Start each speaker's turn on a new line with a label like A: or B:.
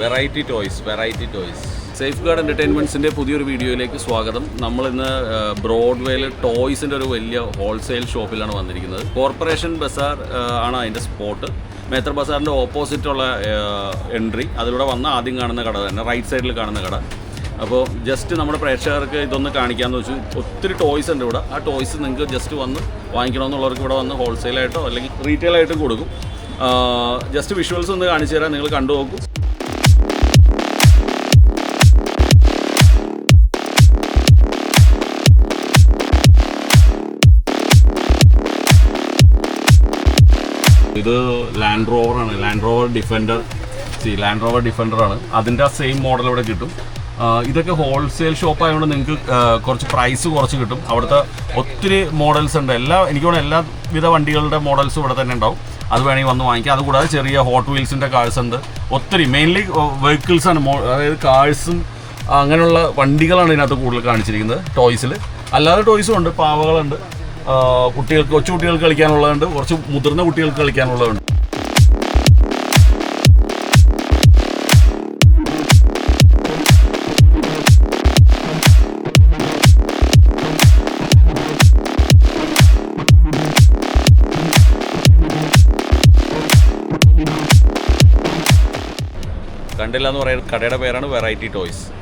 A: Variety toys variety toys safeguard എന്റർടൈൻമെന്റ്സിന്റെ പുതിയൊരു വീഡിയോയിലേക്ക് സ്വാഗതം. നമ്മൾ ഇന്ന് ബ്രോഡ്വേയിൽ ടോയ്സിന്റെ ഒരു വലിയ ഹോൾസെയിൽ ഷോപ്പിലാണ് വന്നിരിക്കുന്നത്. കോർപ്പറേഷൻ ബസാർ ആണ് അതിന്റെ സ്പോട്ട് മേത്ര ബസാറിന്റെ ഓപ്പോസിറ്റുള്ള എൻട്രി അതിലൂടെ വന്ന ആദ്യം കാണുന്ന കട തന്നെ റൈറ്റ് സൈഡിൽ കാണുന്ന കട. അപ്പോൾ ജസ്റ്റ് നമ്മുടെ പ്രേക്ഷകർക്ക് ഇതൊന്ന് കാണിക്കാമെന്ന് വെച്ചു. ഒത്തിരി ടോയ്സ് ഉണ്ട് ഇവിടെ. ആ ടോയ്സ് നിങ്ങൾക്ക് ജസ്റ്റ് വന്ന് വാങ്ങിക്കണമെന്നുള്ളവർക്ക് ഇവിടെ വന്ന് ഹോൾസെയിലായിട്ടോ അല്ലെങ്കിൽ റീറ്റെയിലായിട്ടും കൊടുക്കും. ജസ്റ്റ് വിഷ്വൽസ് ഒന്ന് കാണിച്ചു തരാം. നിങ്ങൾ കണ്ടു നോക്കൂ. ഇത് land റോവറാണ് land rover defender C land rover defender ആണ്. അതിന്റെ ആ സെയിം മോഡൽ ഇവിടെ കിട്ടും. ഇതൊക്കെ ഹോൾസെയിൽ ഷോപ്പ് ആയതുകൊണ്ട് നിങ്ങൾക്ക് കുറച്ച് പ്രൈസ് കുറച്ച് കിട്ടും. അവിടുത്തെ ഒത്തിരി മോഡൽസ് ഉണ്ട്. എല്ലാ എനിക്ക് തോന്നുന്നു എല്ലാവിധ വണ്ടികളുടെ മോഡൽസ് ഇവിടെ തന്നെ ഉണ്ടാവും. അത് വേണമെങ്കിൽ വന്ന് വാങ്ങിക്കാം. അതുകൂടാതെ ചെറിയ ഹോട്ട് വീൽസിന്റെ കാഴ്സ് ഉണ്ട്. ഒത്തിരി മെയിൻലി വെഹിക്കിൾസ് ആണ്. മോ- അതായത് കാഴ്സും അങ്ങനെയുള്ള വണ്ടികളാണ് ഇതിനകത്ത് കൂടുതൽ കാണിച്ചിരിക്കുന്നത്. ടോയ്സിൽ അല്ലാതെ ടോയ്സും ഉണ്ട്. പാവകളുണ്ട്. കുട്ടികൾക്ക് കൊച്ചു കുട്ടികൾക്ക് കളിക്കാനുള്ളതുണ്ട്. കുറച്ച് മുതിർന്ന കുട്ടികൾക്ക് കളിക്കാനുള്ളതുണ്ട്. കണ്ടില്ല എന്ന് പറയുന്ന കടയുടെ പേരാണ് വെറൈറ്റി ടോയ്സ്